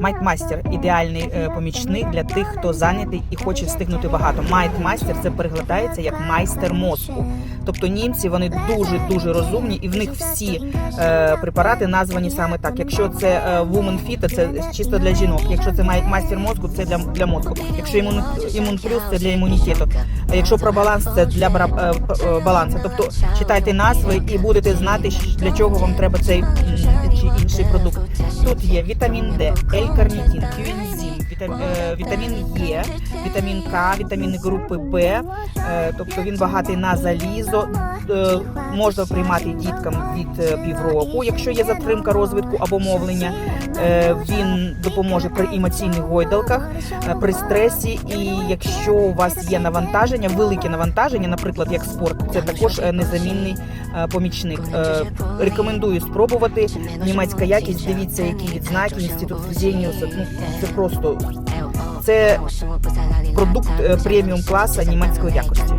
Майтмастер ідеальний е, помічник для тих, хто зайнятий і хоче встигнути багато. Майтмастер це перекладається як майстер мозку. Тобто німці вони дуже дуже розумні, і в них всі е, препарати названі саме так. Якщо це е, Woman Fit, це чисто для жінок. Якщо це май- майстер мозку, це для, для мозку. Якщо імун, імун плюс, це для імунітету. А якщо про баланс, це для бра- е, е, балансу. Тобто читайте назви і будете знати, для чого вам треба цей м, продукт. Тут є вітамін Д, L-карнітин, кюензим, е, вітамін Е, вітамін К, вітаміни групи Б. Е, Тобто він багатий на залізо. Е, Можна приймати діткам від е, півроку, якщо є затримка розвитку або мовлення. Е, Він допоможе при емоційних гойдалках, е, при стресі. І якщо у вас є навантаження, велике навантаження, наприклад, як спорт, це також е, незамінний е, помічник. Е, Рекомендую спробувати. Німецька якість, дивіться, які відзнаки, інститут Фрезеніуса. Ну це просто це продукт е, преміум класу німецької якості.